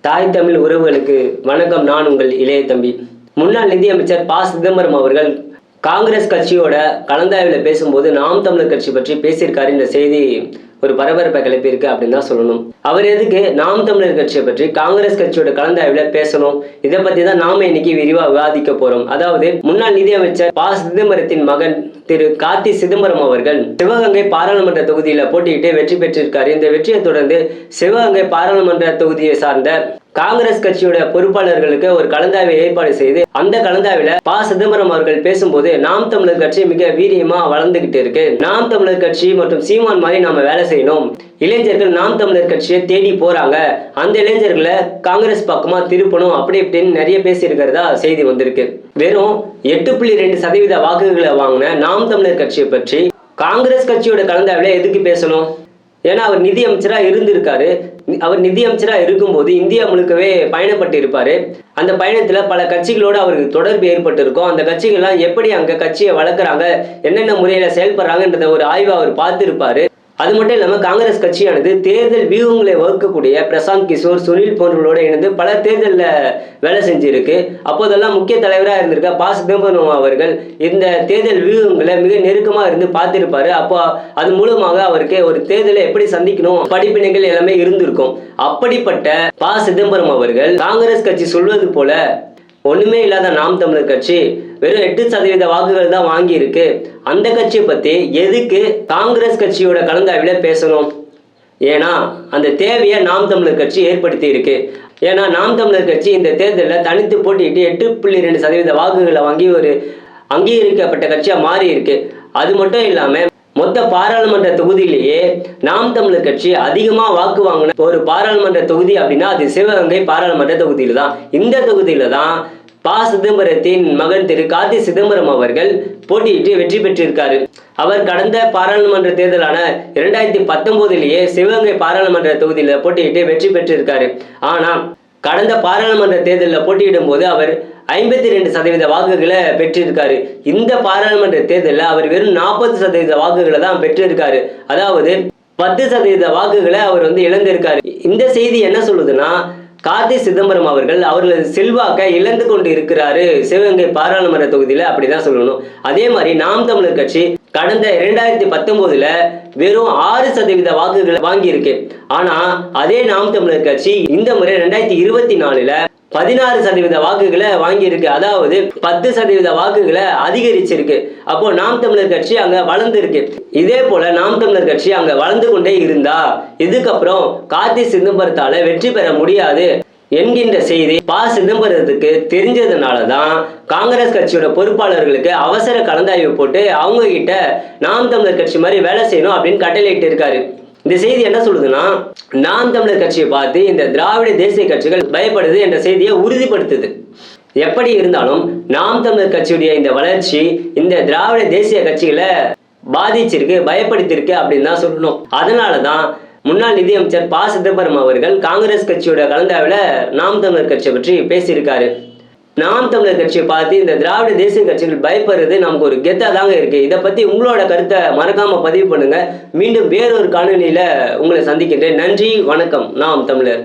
தாய் தமிழ் உறவுகளுக்கு வணக்கம். நான் உங்கள் இளைய தம்பி. முன்னாள் நிதியமைச்சர் ப. சிதம்பரம் அவர்கள் காங்கிரஸ் கட்சியோட கலந்தாய்வில் பேசும்போது நாம் தமிழர் கட்சி பற்றி பேசியிருக்காரு. இந்த செய்தி ஒரு பரபரப்பை கிளப்பியிருக்கு அப்படின்னு தான் சொல்லணும். அவர் எதுக்கு நாம் தமிழர் கட்சியை பற்றி காங்கிரஸ் கட்சியோட கலந்தாய்வில் பேசணும்? இதை பற்றி தான் நாம இன்னைக்கு விரிவாக விவாதிக்க போறோம். அதாவது முன்னாள் நிதியமைச்சர் ப. சிதம்பரத்தின் மகன் திரு. கார்த்தி சிதம்பரம் அவர்கள் சிவகங்கை பாராளுமன்ற தொகுதியில போட்டியிட்டு வெற்றி பெற்றிருக்காரு. இந்த வெற்றியை தொடர்ந்து சிவகங்கை பாராளுமன்ற தொகுதியை சார்ந்த காங்கிரஸ் கட்சியோட பொறுப்பாளர்களுக்கு ஒரு கலந்தாய்வை ஏற்பாடு செய்து அந்த கலந்தாய்வில ப. சிதம்பரம் அவர்கள் பேசும்போது நாம் தமிழர் கட்சி மிக வீரியமா வளர்ந்துகிட்டு இருக்கு. நாம் தமிழர் கட்சி மற்றும் சீமான் மாதிரி நாம வேலை செய்யணும். இளைஞர்கள் நாம் தமிழர் கட்சியை தேடி போறாங்க. அந்த இளைஞர்களை காங்கிரஸ் பக்கமா திருப்பணும் அப்படி இப்படின்னு நிறைய பேசியிருக்கிறதா செய்தி வந்திருக்கு. வெறும் எட்டு புள்ளி ரெண்டு சதவீத வாக்குகளை வாங்கின நாம் தமிழர் கட்சியை பற்றி காங்கிரஸ் கட்சியோட கலந்தாவில எதுக்கு பேசணும்? ஏன்னா அவர் நிதி அமைச்சராக இருந்திருக்காரு. அவர் நிதி அமைச்சரா இருக்கும்போது இந்தியா முழுக்கவே பயணப்பட்டு இருப்பாரு அந்த பயணத்துல பல கட்சிகளோட அவருக்கு தொடர்பு ஏற்பட்டிருக்கும். அந்த கட்சிகள்லாம் எப்படி அங்க கட்சியை வளர்க்குறாங்க என்னென்ன முறையில செயல்படுறாங்கன்றத ஒரு ஆய்வை அவர் பார்த்திருப்பாரு. அது மட்டும் இல்லாமல் காங்கிரஸ் கட்சியானது தேர்தல் வியூகங்களை வகுக்கக்கூடிய பிரசாந்த் கிஷோர் சுனில் போன்றவர்களோடு இணைந்து பல தேர்தலில் வேலை செஞ்சிருக்கு. அப்போதெல்லாம் முக்கிய தலைவராக இருந்திருக்க பா சிதம்பரம் அவர்கள் இந்த தேர்தல் வியூகங்களை மிக நெருக்கமாக இருந்து பார்த்துருப்பாரு. அப்போ அது மூலமாக அவருக்கு ஒரு தேர்தலை எப்படி சந்திக்கணும் படிப்பினைகள் எல்லாமே இருந்திருக்கும். அப்படிப்பட்ட பா சிதம்பரம் அவர்கள் காங்கிரஸ் கட்சி சொல்வது போல ஒண்ணுமே இல்லாத நாம் தமிழர் கட்சி வெறும் எட்டு சதவீத வாக்குகள் தான் வாங்கியிருக்கு. அந்த கட்சியை பத்தி எதுக்கு காங்கிரஸ் கட்சியோட கலந்தாய்வில் பேசணும்? ஏன்னா அந்த தேவையை நாம் தமிழர் கட்சி ஏற்படுத்தி இருக்கு ஏன்னா நாம் தமிழர் கட்சி இந்த தேர்தலில் தனித்து போட்டிட்டு எட்டு புள்ளி ரெண்டு சதவீத வாக்குகளை வாங்கி ஒரு அங்கீகரிக்கப்பட்ட கட்சியாக மாறி இருக்கு அது மட்டும் இல்லாமல் மொத்த பாராளுமன்ற தொகுதியிலேயே நாம் தமிழர் கட்சி அதிகமாக வாக்கு வாங்கின ஒரு பாராளுமன்ற தொகுதி அப்படின்னா அது சிவகங்கை பாராளுமன்ற தொகுதியில் தான் இந்த தொகுதியில் தான் ப சிதம்பரத்தின் மகன் திரு கார்த்தி சிதம்பரம் அவர்கள் போட்டியிட்டு வெற்றி பெற்றிருக்காரு. அவர் கடந்த பாராளுமன்ற தேர்தலான இரண்டாயிரத்தி பத்தொன்பதிலேயே சிவகங்கை பாராளுமன்ற தொகுதியில போட்டியிட்டு வெற்றி பெற்றிருக்காரு. ஆனா கடந்த பாராளுமன்ற தேர்தலில் போட்டியிடும் போது அவர் ஐம்பத்தி ரெண்டு சதவீத வாக்குகளை பெற்றிருக்காரு. இந்த பாராளுமன்ற தேர்தலில் அவர் வெறும் நாற்பது சதவீத வாக்குகளை தான் பெற்றிருக்காரு. அதாவது பத்து சதவீத வாக்குகளை அவர் வந்து இழந்திருக்காரு. இந்த செய்தி என்ன சொல்லுதுன்னா கார்த்தி சிதம்பரம் அவர்கள் அவர்களது செல்வாக்கை இழந்து கொண்டு இருக்கிறாரு. சிவகங்கை பாராளுமன்ற தொகுதியில அப்படிதான் சொல்லணும். அதே மாதிரி நாம் தமிழர் கட்சி கடந்த இரண்டாயிரத்தி பத்தொன்பதுல வெறும் ஆறு சதவீத வாக்குகளை வாங்கியிருக்கு. ஆனா அதே நாம் தமிழர் கட்சி இந்த முறை ரெண்டாயிரத்தி இருபத்தி நாலுல பதினாறு சதவீத வாக்குகளை வாங்கியிருக்கு. அதாவது பத்து சதவீத வாக்குகளை அதிகரிச்சிருக்கு. அப்போ நாம் தமிழர் கட்சி அங்க வளர்ந்துருக்கு. இதே போல நாம் தமிழர் கட்சி அங்க வளர்ந்து கொண்டே இருந்தா இதுக்கப்புறம் கார்த்தி சிதம்பரத்தால வெற்றி பெற முடியாது என்கின்ற செய்தி ப. சிதம்பரத்துக்கு தெரிஞ்சதுனால தான் காங்கிரஸ் கட்சியோட பொறுப்பாளர்களுக்கு அவசர கலந்தாய்வு போட்டு அவங்க கிட்ட நாம் தமிழர் கட்சி மாதிரி வேலை செய்யணும் அப்படின்னு கட்டளையிட்டு இருக்காரு இந்த செய்தி என்ன சொல்லுதுன்னா நாம் தமிழர் கட்சியை பார்த்து இந்த திராவிட தேசிய கட்சிகள் பயப்படுது என்ற செய்தியை உறுதிப்படுத்துது. எப்படி இருந்தாலும் நாம் தமிழர் கட்சியுடைய இந்த வளர்ச்சி இந்த திராவிட தேசிய கட்சிகளை பாதிச்சிருக்கு பயப்படுத்திருக்கு அப்படின்னு தான் சொல்லணும். அதனால தான் முன்னாள் நிதியமைச்சர் ப. சிதம்பரம் அவர்கள் காங்கிரஸ் கட்சியோட கலந்தாவில் நாம் தமிழர் கட்சியை பற்றி பேசியிருக்காரு. நாம் தமிழர் கட்சியை பார்த்து இந்த திராவிட தேசிய கட்சிகள் பயப்படுறது நமக்கு ஒரு கெத்தா தாங்க இருக்கு. இதை பத்தி உங்களோட கருத்தை மறக்காம பதிவு பண்ணுங்க. மீண்டும் வேறொரு காணொலியில உங்களை சந்திக்கின்றேன். நன்றி வணக்கம். நாம் தமிழர்.